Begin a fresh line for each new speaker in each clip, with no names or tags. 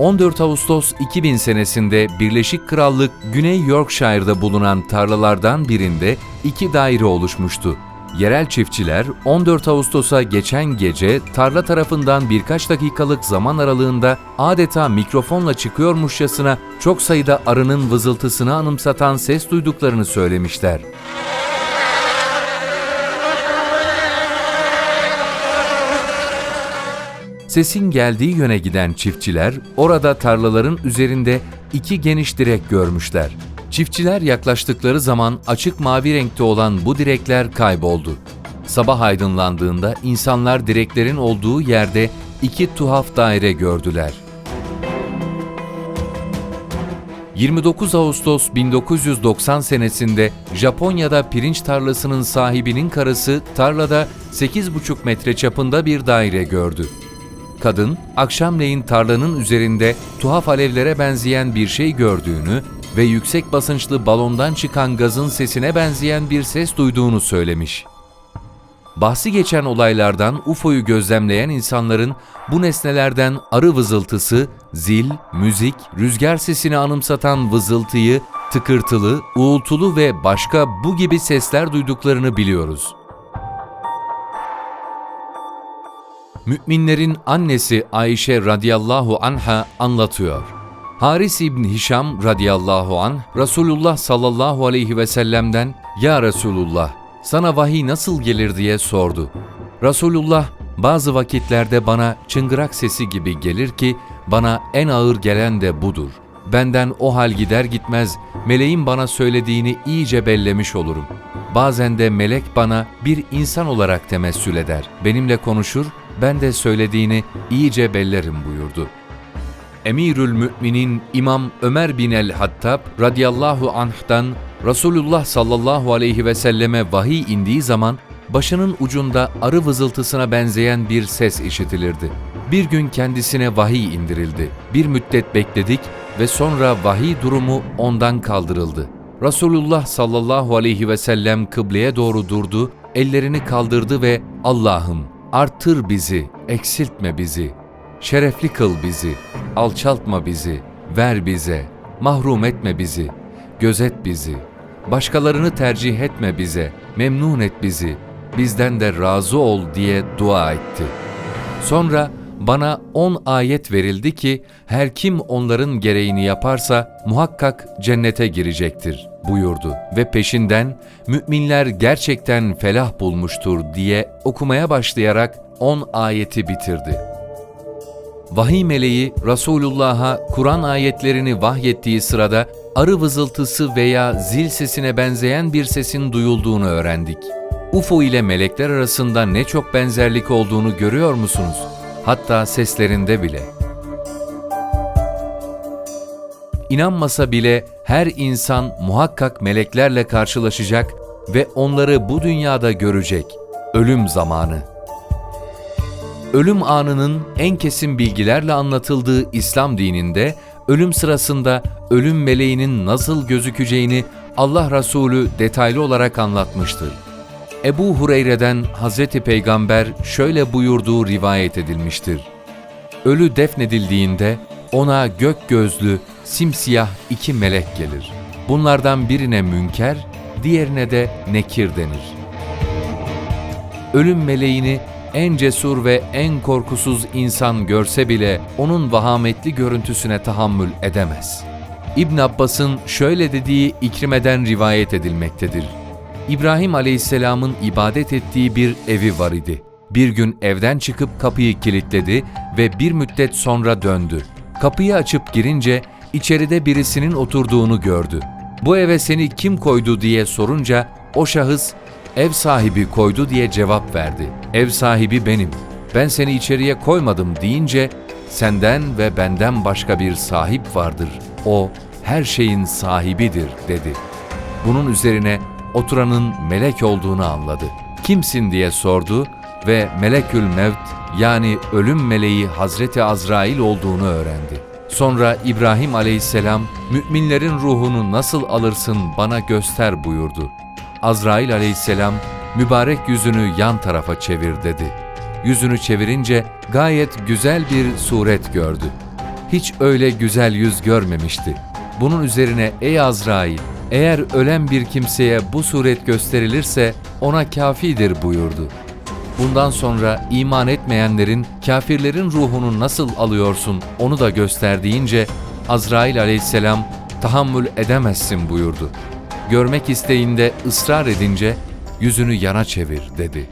14 Ağustos 2000 senesinde Birleşik Krallık Güney Yorkshire'da bulunan tarlalardan birinde iki daire oluşmuştu. Yerel çiftçiler 14 Ağustos'a geçen gece tarla tarafından birkaç dakikalık zaman aralığında adeta mikrofonla çıkıyormuşçasına çok sayıda arının vızıltısını anımsatan ses duyduklarını söylemişler. Sesin geldiği yöne giden çiftçiler orada tarlaların üzerinde iki geniş direk görmüşler. Çiftçiler yaklaştıkları zaman açık mavi renkte olan bu direkler kayboldu. Sabah aydınlandığında insanlar direklerin olduğu yerde iki tuhaf daire gördüler. 29 Ağustos 1990 senesinde Japonya'da pirinç tarlasının sahibinin karısı tarlada 8,5 metre çapında bir daire gördü. Kadın, akşamleyin tarlanın üzerinde tuhaf alevlere benzeyen bir şey gördüğünü ve yüksek basınçlı balondan çıkan gazın sesine benzeyen bir ses duyduğunu söylemiş. Bahsi geçen olaylardan UFO'yu gözlemleyen insanların bu nesnelerden arı vızıltısı, zil, müzik, rüzgar sesini anımsatan vızıltıyı, tıkırtılı, uğultulu ve başka bu gibi sesler duyduklarını biliyoruz. Müminlerin annesi Ayşe radıyallahu anha anlatıyor. Haris İbn Hişam radıyallahu an Resulullah sallallahu aleyhi ve sellem'den "Ya Resulullah, sana vahiy nasıl gelir?" diye sordu. Resulullah bazı vakitlerde bana çıngırak sesi gibi gelir ki bana en ağır gelen de budur. Benden o hal gider gitmez meleğin bana söylediğini iyice bellemiş olurum. Bazen de melek bana bir insan olarak temessül eder. Benimle konuşur, ben de söylediğini iyice bellerim buyurdu. Emirül Müminin İmam Ömer bin el-Hattab radıyallahu anh'tan Resulullah sallallahu aleyhi ve selleme vahiy indiği zaman başının ucunda arı vızıltısına benzeyen bir ses işitilirdi. Bir gün kendisine vahiy indirildi. Bir müddet bekledik ve sonra vahiy durumu ondan kaldırıldı. Resulullah sallallahu aleyhi ve sellem kıbleye doğru durdu, ellerini kaldırdı ve Allah'ım arttır bizi, eksiltme bizi, şerefli kıl bizi, alçaltma bizi, ver bize, mahrum etme bizi, gözet bizi, başkalarını tercih etme bize, memnun et bizi, bizden de razı ol diye dua etti. Sonra bana on ayet verildi ki her kim onların gereğini yaparsa muhakkak cennete girecektir buyurdu ve peşinden müminler gerçekten felah bulmuştur diye okumaya başlayarak on ayeti bitirdi. Vahiy meleği Resulullah'a Kur'an ayetlerini vahyettiği sırada arı vızıltısı veya zil sesine benzeyen bir sesin duyulduğunu öğrendik. UFO ile melekler arasında ne çok benzerlik olduğunu görüyor musunuz? Hatta seslerinde bile. İnanmasa bile her insan muhakkak meleklerle karşılaşacak ve onları bu dünyada görecek. Ölüm zamanı. Ölüm anının en kesin bilgilerle anlatıldığı İslam dininde ölüm sırasında ölüm meleğinin nasıl gözükeceğini Allah Resulü detaylı olarak anlatmıştır. Ebu Hureyre'den Hazreti Peygamber şöyle buyurduğu rivayet edilmiştir. Ölü defnedildiğinde ona gök gözlü, simsiyah iki melek gelir. Bunlardan birine münker, diğerine de nekir denir. Ölüm meleğini en cesur ve en korkusuz insan görse bile onun vahametli görüntüsüne tahammül edemez. İbn Abbas'ın şöyle dediği İkrime'den rivayet edilmektedir. İbrahim Aleyhisselam'ın ibadet ettiği bir evi var idi. Bir gün evden çıkıp kapıyı kilitledi ve bir müddet sonra döndü. Kapıyı açıp girince içeride birisinin oturduğunu gördü. Bu eve seni kim koydu diye sorunca o şahıs ev sahibi koydu diye cevap verdi. Ev sahibi benim. Ben seni içeriye koymadım deyince senden ve benden başka bir sahip vardır. O her şeyin sahibidir dedi. Bunun üzerine oturanın melek olduğunu anladı. Kimsin diye sordu ve Melekül Mevt yani ölüm meleği Hazreti Azrail olduğunu öğrendi. Sonra İbrahim aleyhisselam müminlerin ruhunu nasıl alırsın bana göster buyurdu. Azrail aleyhisselam mübarek yüzünü yan tarafa çevir dedi. Yüzünü çevirince gayet güzel bir suret gördü. hiç öyle güzel yüz görmemişti. Bunun üzerine ey Azrail, eğer ölen bir kimseye bu suret gösterilirse ona kafidir buyurdu. Bundan sonra iman etmeyenlerin, kafirlerin ruhunu nasıl alıyorsun onu da göster deyince Azrail aleyhisselam tahammül edemezsin buyurdu. Görmek isteğinde ısrar edince yüzünü yana çevir dedi.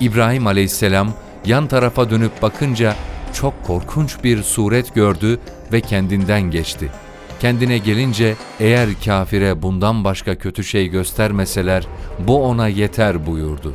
İbrahim aleyhisselam yan tarafa dönüp bakınca çok korkunç bir suret gördü ve kendinden geçti. Kendine gelince eğer kafire bundan başka kötü şey göstermeseler bu ona yeter buyurdu.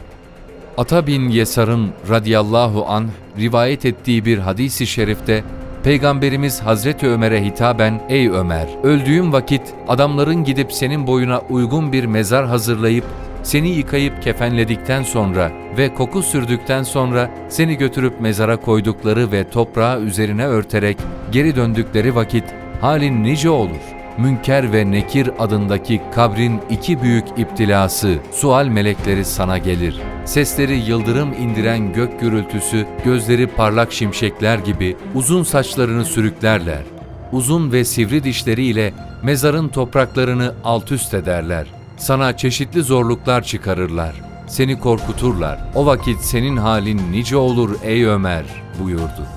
Ata bin Yesar'ın radıyallahu an rivayet ettiği bir hadisi şerifte Peygamberimiz Hazreti Ömer'e hitaben ey Ömer öldüğün vakit adamların gidip senin boyuna uygun bir mezar hazırlayıp seni yıkayıp kefenledikten sonra ve koku sürdükten sonra seni götürüp mezara koydukları ve toprağı üzerine örterek geri döndükleri vakit halin nice olur. Münker ve Nekir adındaki kabrin iki büyük iptilası, sual melekleri sana gelir. Sesleri yıldırım indiren gök gürültüsü, gözleri parlak şimşekler gibi uzun saçlarını sürüklerler. Uzun ve sivri dişleriyle mezarın topraklarını alt üst ederler. Sana çeşitli zorluklar çıkarırlar. Seni korkuturlar. O vakit senin halin nice olur ey Ömer buyurdu.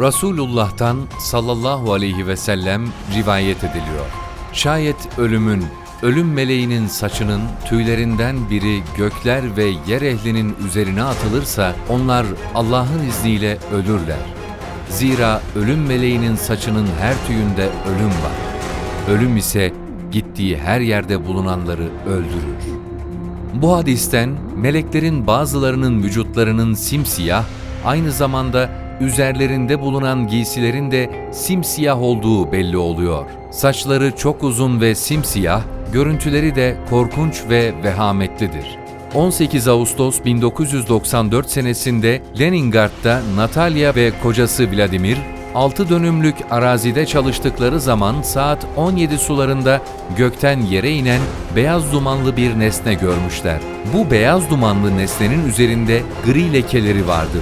Resulullah'tan sallallahu aleyhi ve sellem rivayet ediliyor. Şayet ölümün, ölüm meleğinin saçının tüylerinden biri gökler ve yer ehlinin üzerine atılırsa onlar Allah'ın izniyle ölürler. Zira ölüm meleğinin saçının her tüyünde ölüm var. Ölüm ise gittiği her yerde bulunanları öldürür. Bu hadisten meleklerin bazılarının vücutlarının simsiyah, aynı zamanda üzerlerinde bulunan giysilerin de simsiyah olduğu belli oluyor. Saçları çok uzun ve simsiyah, görüntüleri de korkunç ve vehametlidir. 18 Ağustos 1994 senesinde Leningrad'da Natalya ve kocası Vladimir, 6 dönümlük arazide çalıştıkları zaman saat 17 sularında gökten yere inen beyaz dumanlı bir nesne görmüşler. Bu beyaz dumanlı nesnenin üzerinde gri lekeleri vardı.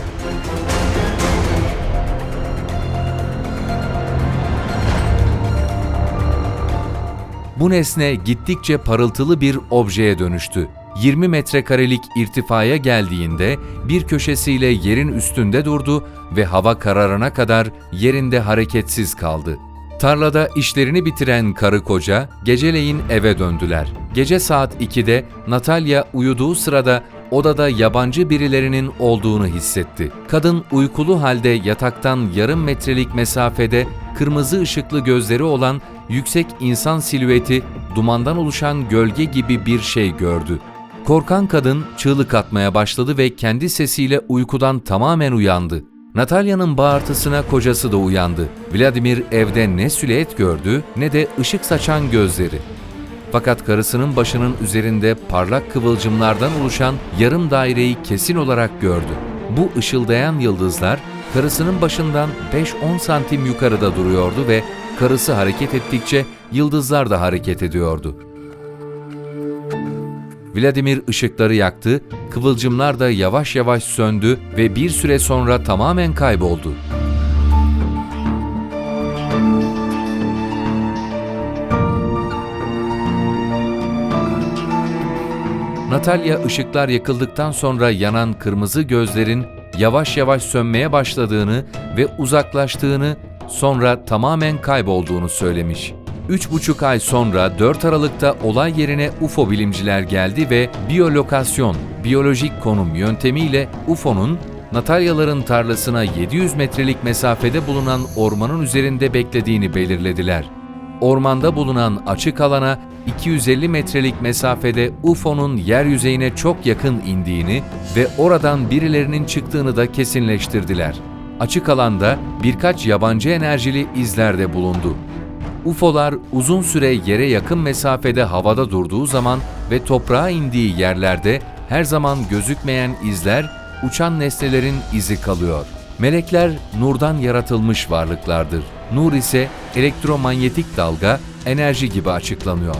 Bu nesne gittikçe parıltılı bir objeye dönüştü. 20 metrekarelik irtifaya geldiğinde bir köşesiyle yerin üstünde durdu ve hava kararına kadar yerinde hareketsiz kaldı. Tarlada işlerini bitiren karı koca geceleyin eve döndüler. Gece saat 2'de Natalya uyuduğu sırada odada yabancı birilerinin olduğunu hissetti. Kadın uykulu halde yataktan yarım metrelik mesafede kırmızı ışıklı gözleri olan yüksek insan silüeti dumandan oluşan gölge gibi bir şey gördü. Korkan kadın çığlık atmaya başladı ve kendi sesiyle uykudan tamamen uyandı. Natalya'nın bağırtısına kocası da uyandı. Vladimir evde ne silüet gördü ne de ışık saçan gözleri. Fakat karısının başının üzerinde parlak kıvılcımlardan oluşan yarım daireyi kesin olarak gördü. Bu ışıldayan yıldızlar karısının başından 5-10 santim yukarıda duruyordu ve karısı hareket ettikçe yıldızlar da hareket ediyordu. Vladimir ışıkları yaktı, kıvılcımlar da yavaş yavaş söndü ve bir süre sonra tamamen kayboldu. Natalya ışıklar yakıldıktan sonra yanan kırmızı gözlerin yavaş yavaş sönmeye başladığını ve uzaklaştığını sonra tamamen kaybolduğunu söylemiş. Üç buçuk ay sonra 4 Aralık'ta olay yerine UFO bilimciler geldi ve biyolokasyon, biyolojik konum yöntemiyle UFO'nun Natalyaların tarlasına 700 metrelik mesafede bulunan ormanın üzerinde beklediğini belirlediler. Ormanda bulunan açık alana 250 metrelik mesafede UFO'nun yeryüzeyine çok yakın indiğini ve oradan birilerinin çıktığını da kesinleştirdiler. Açık alanda birkaç yabancı enerjili izler de bulundu. UFO'lar uzun süre yere yakın mesafede havada durduğu zaman ve toprağa indiği yerlerde her zaman gözükmeyen izler, uçan nesnelerin izi kalıyor. Melekler nurdan yaratılmış varlıklardır. Nur ise elektromanyetik dalga, enerji gibi açıklanıyor.